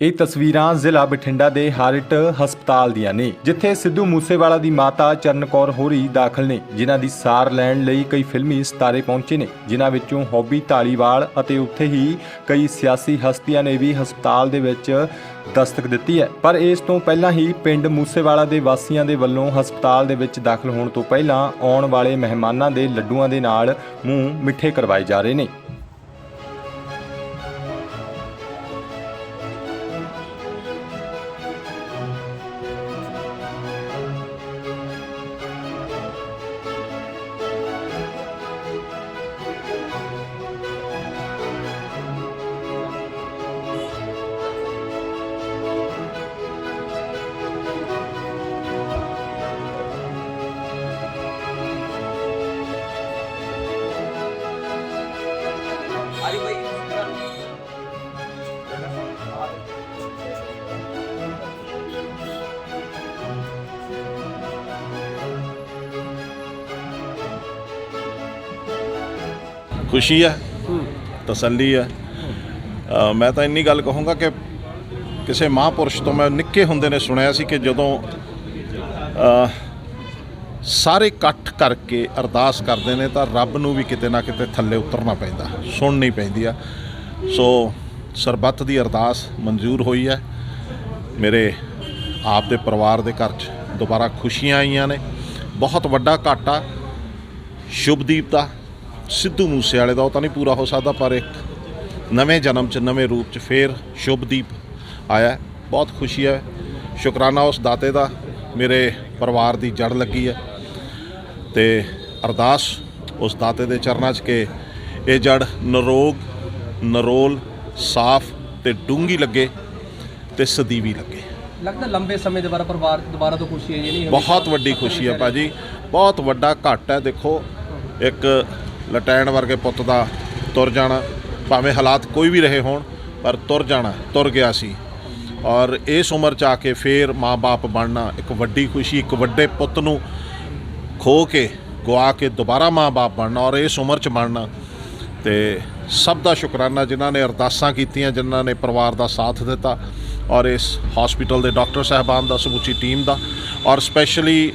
ਇਹ ਤਸਵੀਰਾਂ ਜ਼ਿਲ੍ਹਾ ਬਠਿੰਡਾ ਦੇ ਹਾਰਟ ਹਸਪਤਾਲ ਦੀਆਂ ਨੇ, ਜਿੱਥੇ ਸਿੱਧੂ ਮੂਸੇਵਾਲਾ ਦੀ ਮਾਤਾ ਚਰਨ ਕੌਰ ਹੋਰੀ ਦਾਖਲ ਨੇ, ਜਿਨ੍ਹਾਂ ਦੀ ਸਾਰ ਲੈਣ ਲਈ ਕਈ ਫਿਲਮੀ ਸਿਤਾਰੇ ਪਹੁੰਚੇ ਨੇ, ਜਿਨ੍ਹਾਂ ਵਿੱਚੋਂ ਹੌਬੀ ਢਾਲੀਵਾਲ ਅਤੇ ਉੱਥੇ ਹੀ ਕਈ ਸਿਆਸੀ ਹਸਤੀਆਂ ਨੇ ਵੀ ਹਸਪਤਾਲ ਦੇ ਵਿੱਚ ਦਸਤਕ ਦਿੱਤੀ ਹੈ। ਪਰ ਇਸ ਤੋਂ ਪਹਿਲਾਂ ਹੀ ਪਿੰਡ ਮੂਸੇਵਾਲਾ ਦੇ ਵਾਸੀਆਂ ਦੇ ਵੱਲੋਂ ਹਸਪਤਾਲ ਦੇ ਵਿੱਚ ਦਾਖਲ ਹੋਣ ਤੋਂ ਪਹਿਲਾਂ ਆਉਣ ਵਾਲੇ ਮਹਿਮਾਨਾਂ ਦੇ ਲੱਡੂਆਂ ਦੇ ਨਾਲ ਮੂੰਹ ਮਿੱਠੇ ਕਰਵਾਏ ਜਾ ਰਹੇ ਨੇ। ਖੁਸ਼ੀ ਹੈ ਤਸੱਲੀ ਹੈ ਮੈਂ ਤਾਂ ਇੰਨੀ ਗੱਲ ਕਹੂੰਗਾ ਕਿ ਕਿਸੇ ਮਹਾਂਪੁਰਸ਼ ਤੋਂ ਮੈਂ ਨਿੱਕੇ ਹੁੰਦੇ ਨੇ ਸੁਣਿਆ ਸੀ ਕਿ ਜਦੋਂ ਸਾਰੇ ਇਕੱਠ ਕਰਕੇ ਅਰਦਾਸ ਕਰਦੇ ਨੇ ਤਾਂ ਰੱਬ ਨੂੰ ਵੀ ਕਿਤੇ ਨਾ ਕਿਤੇ ਥੱਲੇ ਉਤਰਨਾ ਪੈਂਦਾ, ਸੁਣਨੀ ਪੈਂਦੀ ਆ। ਸੋ ਸਰਬੱਤ ਦੀ ਅਰਦਾਸ ਮਨਜ਼ੂਰ ਹੋਈ ਹੈ ਮੇਰੇ ਆਪ ਦੇ ਪਰਿਵਾਰ ਦੇ ਘਰ 'ਚ ਦੁਬਾਰਾ ਖੁਸ਼ੀਆਂ ਆਈਆਂ ਨੇ। ਬਹੁਤ ਵੱਡਾ ਘਾਟਾ ਸ਼ੁਭਦੀਪ ਦਾ ਸਿੱਧੂ ਮੂਸੇ ਵਾਲੇ ਦਾ ਉਹ ਤਾਂ ਨਹੀਂ ਪੂਰਾ ਹੋ ਸਕਦਾ ਪਰ ਇੱਕ ਨਵੇਂ ਜਨਮ 'ਚ ਨਵੇਂ ਰੂਪ 'ਚ ਫੇਰ ਸ਼ੁਭਦੀਪ ਆਇਆ। ਬਹੁਤ ਖੁਸ਼ੀ ਹੈ। ਸ਼ੁਕਰਾਨਾ ਉਸ ਦਾਤੇ ਦਾ ਮੇਰੇ ਪਰਿਵਾਰ ਦੀ ਜੜ ਲੱਗੀ ਹੈ। ਤੇ ਅਰਦਾਸ ਉਸ ਦਾਤੇ ਦੇ ਚਰਨਾਂ 'ਚ ਕਿ ਇਹ ਜੜ ਨਰੋਗ ਨਰੋਲ ਸਾਫ਼ ਤੇ ਡੂੰਗੀ ਲੱਗੇ ਤੇ ਸਦੀਵੀ ਲੱਗੇ। ਲੱਗਦਾ ਲੰਬੇ ਸਮੇਂ ਦੇ ਬਾਅਦ ਪਰਿਵਾਰ ਦੁਬਾਰਾ ਤੋਂ ਖੁਸ਼ੀ ਹੈ ਜੀ ਨਹੀਂ? ਬਹੁਤ ਵੱਡੀ ਖੁਸ਼ੀ ਹੈ ਭਾਜੀ। ਬਹੁਤ ਵੱਡਾ ਘਾਟ ਹੈ। ਦੇਖੋ ਇੱਕ ਲਟੈਣ ਵਰਗੇ ਪੁੱਤ ਦਾ ਤੁਰ ਜਾਣਾ, ਭਾਵੇਂ ਹਾਲਾਤ ਕੋਈ ਵੀ ਰਹੇ ਹੋਣ, ਪਰ ਤੁਰ ਜਾਣਾ, ਤੁਰ ਗਿਆ ਸੀ। ਔਰ ਇਸ ਉਮਰ ਚ ਆ ਕੇ ਫੇਰ ਮਾਂ-ਬਾਪ ਬਣਨਾ ਇੱਕ ਵੱਡੀ ਖੁਸ਼ੀ, ਇੱਕ ਵੱਡੇ ਪੁੱਤ ਨੂੰ ਖੋ ਕੇ ਗਵਾ ਕੇ ਦੁਬਾਰਾ ਮਾਂ-ਬਾਪ ਬਣਨਾ ਔਰ ਇਸ ਉਮਰ ਚ ਬਣਨਾ। ਤੇ ਸਭ ਦਾ ਸ਼ੁਕਰਾਨਾ ਜਿਨ੍ਹਾਂ ਨੇ ਅਰਦਾਸਾਂ ਕੀਤੀਆਂ, ਜਿਨ੍ਹਾਂ ਨੇ ਪਰਿਵਾਰ ਦਾ ਸਾਥ ਦਿੱਤਾ ਔਰ ਇਸ ਹਸਪੀਟਲ ਦੇ ਡਾਕਟਰ ਸਾਹਿਬਾਨ ਦਾ, ਸਮੁੱਚੀ ਟੀਮ ਦਾ ਔਰ ਸਪੈਸ਼ਲੀ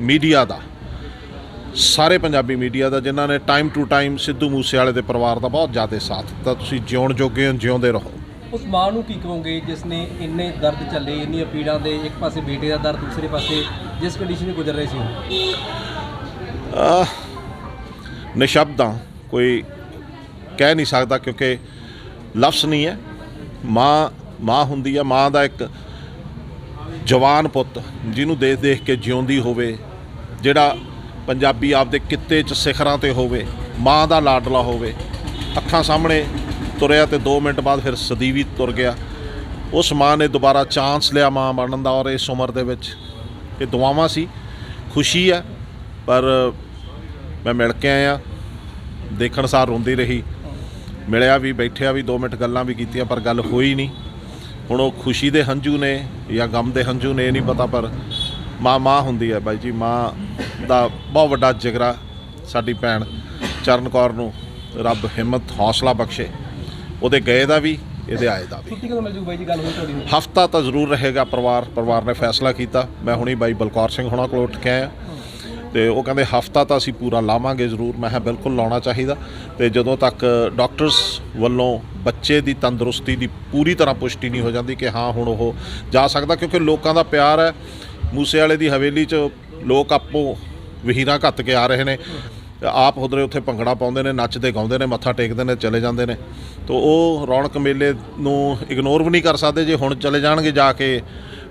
ਮੀਡੀਆ ਦਾ। ਸਾਰੇ ਪੰਜਾਬੀ ਮੀਡੀਆ ਦਾ ਜਿਨ੍ਹਾਂ ਨੇ ਟਾਈਮ ਟੂ ਟਾਈਮ ਸਿੱਧੂ ਮੂਸੇਵਾਲੇ ਦੇ ਪਰਿਵਾਰ ਦਾ ਬਹੁਤ ਜ਼ਿਆਦਾ ਸਾਥ ਦਿੱਤਾ। ਤੁਸੀਂ ਜਿਉਣ ਜੋਗੇ ਹੋ ਜਿਉਂਦੇ ਰਹੋ। ਉਸ ਮਾਂ ਨੂੰ ਕੀ ਕਹੋਗੇ ਜਿਸ ਨੇ ਇੰਨੇ ਦਰਦ ਚੱਲੇ ਇੰਨੀਆਂ ਪੀੜਾਂ ਦੇ ਇੱਕ ਪਾਸੇ ਬੇਟੇ ਦਾ ਦਰਦ ਦੂਸਰੇ ਪਾਸੇ ਜਿਸ ਕੰਡੀਸ਼ਨ ਵਿੱਚ ਗੁਜ਼ਰ ਰਹੇ ਸੀ। ਅਹ ਨਿਸ਼ਬਦਾਂ ਕੋਈ ਕਹਿ ਨਹੀਂ ਸਕਦਾ ਕਿਉਂਕਿ ਲਫ਼ਜ਼ ਨਹੀਂ ਹੈ। ਮਾਂ ਮਾਂ ਹੁੰਦੀ ਹੈ ਮਾਂ ਦਾ ਇੱਕ ਜਵਾਨ ਪੁੱਤ ਜਿਹਨੂੰ ਦੇਖ ਦੇਖ ਕੇ ਜਿਉਂਦੀ ਹੋਵੇ ਜਿਹੜਾ ਪੰਜਾਬੀ ਆਪਦੇ ਕਿੱਤੇ 'ਚ ਸਿਖਰਾਂ ਤੇ ਹੋਵੇ, ਮਾਂ ਦਾ ਲਾਡਲਾ ਹੋਵੇ। ਅੱਖਾਂ ਸਾਹਮਣੇ ਤੁਰਿਆ ਤੇ 2 ਮਿੰਟ ਬਾਅਦ ਫਿਰ ਸਦੀਵੀ ਤੁਰ ਗਿਆ। ਉਸ ਮਾਂ ਨੇ ਦੁਬਾਰਾ ਚਾਂਸ ਲਿਆ ਮਾਂ ਬਣਨ ਦਾ ਔਰ ਇਸ ਉਮਰ ਦੇ ਵਿੱਚ ਇਹ ਦੁਆਵਾਂ ਸੀ। ਖੁਸ਼ੀ ਹੈ, ਪਰ ਮੈਂ ਮਿਲ ਕੇ ਆਇਆ। ਦੇਖਣ ਸਾਰ ਰੋਂਦੀ ਰਹੀ। ਮਿਲਿਆ ਵੀ, ਬੈਠਿਆ ਵੀ 2 ਮਿੰਟ ਗੱਲਾਂ ਵੀ ਕੀਤੀਆਂ, ਪਰ ਗੱਲ ਹੋਈ ਨਹੀਂ। ਹੁਣ ਉਹ ਖੁਸ਼ੀ ਦੇ ਹੰਝੂ ਨੇ ਜਾਂ ਗਮ ਦੇ ਹੰਝੂ ਨੇ, ਇਹ ਨਹੀਂ ਪਤਾ, ਪਰ ਮਾਂ ਮਾਂ ਹੁੰਦੀ ਹੈ ਬਾਈ ਜੀ, ਮਾਂ ਦਾ ਬਹੁਤ ਵੱਡਾ ਜਿਗਰਾ ਸਾਡੀ ਭੈਣ ਚਰਨ ਕੌਰ ਨੂੰ ਰੱਬ ਹਿੰਮਤ ਹੌਸਲਾ ਬਖਸ਼ੇ। ਉਹਦੇ ਗਏ ਦਾ ਵੀ ਇਹਦੇ ਆਏ ਦਾ ਵੀ। ਛੁੱਟੀ ਕਦੋਂ ਮਿਲ ਜੂ ਬਾਈ ਜੀ ਗੱਲ ਹੋਈ ਤੁਹਾਡੀ? ਹਫਤਾ ਤਾਂ ਜ਼ਰੂਰ ਰਹੇਗਾ ਪਰਿਵਾਰ ਪਰਿਵਾਰ ਨੇ ਫੈਸਲਾ ਕੀਤਾ। ਮੈਂ ਹੁਣੀ ਬਾਈ ਬਲਕੌਰ ਸਿੰਘ ਹੋਣਾ ਕੋਲ ਉੱਠ ਕੇ ਆਇਆ। ਤੇ ਉਹ ਕਹਿੰਦੇ ਹਫਤਾ ਤਾਂ ਅਸੀਂ ਪੂਰਾ ਲਾਵਾਂਗੇ ਜ਼ਰੂਰ। ਮੈਂ ਕਿਹਾ ਬਿਲਕੁਲ ਲਾਉਣਾ ਚਾਹੀਦਾ। ਤੇ ਜਦੋਂ ਤੱਕ ਡਾਕਟਰਸ ਵੱਲੋਂ ਬੱਚੇ ਦੀ ਤੰਦਰੁਸਤੀ ਦੀ ਪੂਰੀ ਤਰ੍ਹਾਂ ਪੁਸ਼ਟੀ ਨਹੀਂ ਹੋ ਜਾਂਦੀ ਕਿ ਹਾਂ ਹੁਣ ਉਹ ਜਾ ਸਕਦਾ ਕਿਉਂਕਿ ਲੋਕਾਂ ਦਾ ਪਿਆਰ ਹੈ। ਮੂਸੇ ਵਾਲੇ ਦੀ ਹਵੇਲੀ 'ਚ ਲੋਕ ਆਪੋ ਵਹੀਰਾਂ ਘੱਤ ਕੇ ਆ ਰਹੇ ਨੇ। ਆਪ ਉਧਰੇ ਉੱਥੇ ਭੰਗੜਾ ਪਾਉਂਦੇ ਨੇ, ਨੱਚਦੇ ਗਾਉਂਦੇ ਨੇ, ਮੱਥਾ ਟੇਕਦੇ ਨੇ, ਚਲੇ ਜਾਂਦੇ ਨੇ। ਤੋ ਉਹ ਰੌਣਕ ਮੇਲੇ ਨੂੰ ਇਗਨੋਰ ਵੀ ਨਹੀਂ ਕਰ ਸਕਦੇ। ਜੇ ਹੁਣ ਚਲੇ ਜਾਣਗੇ ਜਾ ਕੇ,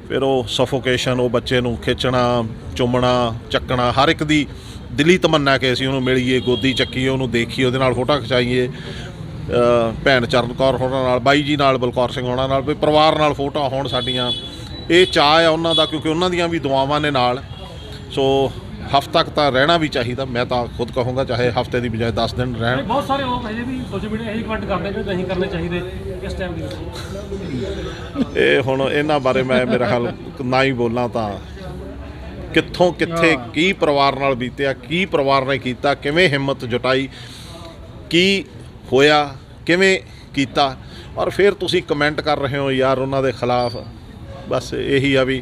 ਫਿਰ ਉਹ ਸਫੋਕੇਸ਼ਨ ਉਹ ਬੱਚੇ ਨੂੰ ਖਿੱਚਣਾ, ਚੁੰਮਣਾ, ਚੱਕਣਾ, ਹਰ ਇੱਕ ਦੀ ਦਿਲੀ ਤਮੰਨਾ ਕਿ ਅਸੀਂ ਉਹਨੂੰ ਮਿਲੀਏ, ਗੋਦੀ ਚੱਕੀਏ, ਉਹਨੂੰ ਦੇਖੀਏ, ਉਹਦੇ ਨਾਲ ਫੋਟੋ ਖਿਚਾਈਏ। ਭੈਣ ਚਰਨ ਕੌਰ ਹੋਣਾ ਨਾਲ, ਬਾਈ ਜੀ ਨਾਲ, ਬਲਕੌਰ ਸਿੰਘ ਹੋਣਾ ਨਾਲ, ਵੀ ਪਰਿਵਾਰ ਨਾਲ ਫੋਟੋਆਂ ਹੋਣ ਸਾਡੀਆਂ। ਇਹ ਚਾਅ ਆ ਉਹਨਾਂ ਦਾ, ਕਿਉਂਕਿ ਉਹਨਾਂ ਦੀਆਂ ਵੀ ਦੁਆਵਾਂ ਨੇ ਨਾਲ। ਸੋ ਹਫ਼ਤਾ ਤੱਕ ਤਾਂ ਰਹਿਣਾ ਵੀ ਚਾਹੀਦਾ ਮੈਂ ਤਾਂ ਖੁਦ ਕਹੂੰਗਾ ਚਾਹੇ ਹਫ਼ਤੇ ਦੀ ਬਜਾਏ 10 ਦਿਨ ਰਹਿਣ। ਬਹੁਤ ਸਾਰੇ ਲੋਕ ਅਜੇ ਵੀ ਸੋਸ਼ਲ ਮੀਡੀਆ ਇਹੀ ਕਮੈਂਟ ਕਰਦੇ ਕਿ ਨਹੀਂ ਕਰਨੇ ਚਾਹੀਦੇ ਇਸ ਟਾਈਮ ਦੇ ਵਿੱਚ। ਇਹ ਹੁਣ ਇਹਨਾਂ ਬਾਰੇ ਮੈਂ ਮੇਰਾ ਖਿਆਲ ਨਾ ਹੀ ਬੋਲਾਂ ਤਾਂ। ਕਿੱਥੋਂ ਕਿੱਥੇ ਕੀ ਪਰਿਵਾਰ ਨਾਲ ਬੀਤਿਆ ਕੀ ਪਰਿਵਾਰ ਨੇ ਕੀਤਾ ਕਿਵੇਂ ਹਿੰਮਤ ਜੁਟਾਈ ਕੀ ਹੋਇਆ ਕਿਵੇਂ ਕੀਤਾ। ਔਰ ਫਿਰ ਤੁਸੀਂ ਕਮੈਂਟ ਕਰ ਰਹੇ ਹੋ ਯਾਰ ਉਹਨਾਂ ਦੇ ਖਿਲਾਫ। ਬਸ ਇਹੀ ਆ ਵੀ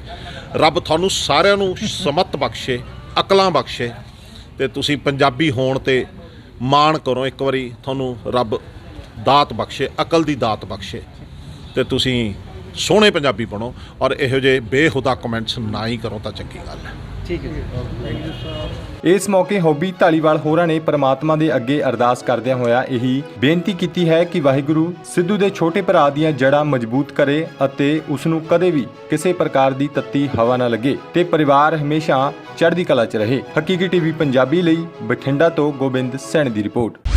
ਰੱਬ ਤੁਹਾਨੂੰ ਸਾਰਿਆਂ ਨੂੰ ਸਮਤ ਬਖਸ਼ੇ। ਅਕਲਾਂ ਬਖਸ਼ੇ ਤੇ ਤੁਸੀਂ ਪੰਜਾਬੀ ਹੋਣ ਤੇ ਮਾਣ ਕਰੋ। ਇੱਕ ਵਾਰੀ ਤੁਹਾਨੂੰ ਰੱਬ ਦਾਤ ਬਖਸ਼ੇ, ਅਕਲ ਦੀ ਦਾਤ ਬਖਸ਼ੇ ਤੇ ਤੁਸੀਂ ਸੋਹਣੇ ਪੰਜਾਬੀ ਬਣੋ ਔਰ ਇਹੋ ਜਿਹੇ ਬੇਹੁਦਾ ਕਮੈਂਟਸ ਨਾ ਹੀ ਕਰੋ ਤਾਂ ਚੰਗੀ ਗੱਲ ਹੈ। ਠੀਕ ਹੈ ਜੀ। ਇਸ ਮੌਕੇ ਹੌਬੀ ਢਾਲੀਵਾਲ ਹੋਰਾਂ ਨੇ ਪ੍ਰਮਾਤਮਾ ਦੇ ਅੱਗੇ ਅਰਦਾਸ ਕਰਦਿਆਂ ਹੋਇਆ ਇਹੀ ਬੇਨਤੀ ਕੀਤੀ ਹੈ ਕਿ ਵਾਹਿਗੁਰੂ ਸਿੱਧੂ ਦੇ ਛੋਟੇ ਭਰਾ ਦੀਆਂ ਜੜ੍ਹਾਂ ਮਜ਼ਬੂਤ ਕਰੇ ਅਤੇ ਉਸ ਨੂੰ ਕਦੇ ਵੀ ਕਿਸੇ ਪ੍ਰਕਾਰ ਦੀ ਤੱਤੀ ਹਵਾ ਨਾ ਲੱਗੇ ਤੇ ਪਰਿਵਾਰ ਹਮੇਸ਼ਾ ਚੜ੍ਹਦੀ ਕਲਾ 'ਚ ਰਹੇ। ਹਕੀਕੀ ਟੀਵੀ ਪੰਜਾਬੀ ਲਈ ਬਠਿੰਡਾ ਤੋਂ ਗੋਬਿੰਦ ਸੈਣ ਦੀ ਰਿਪੋਰਟ।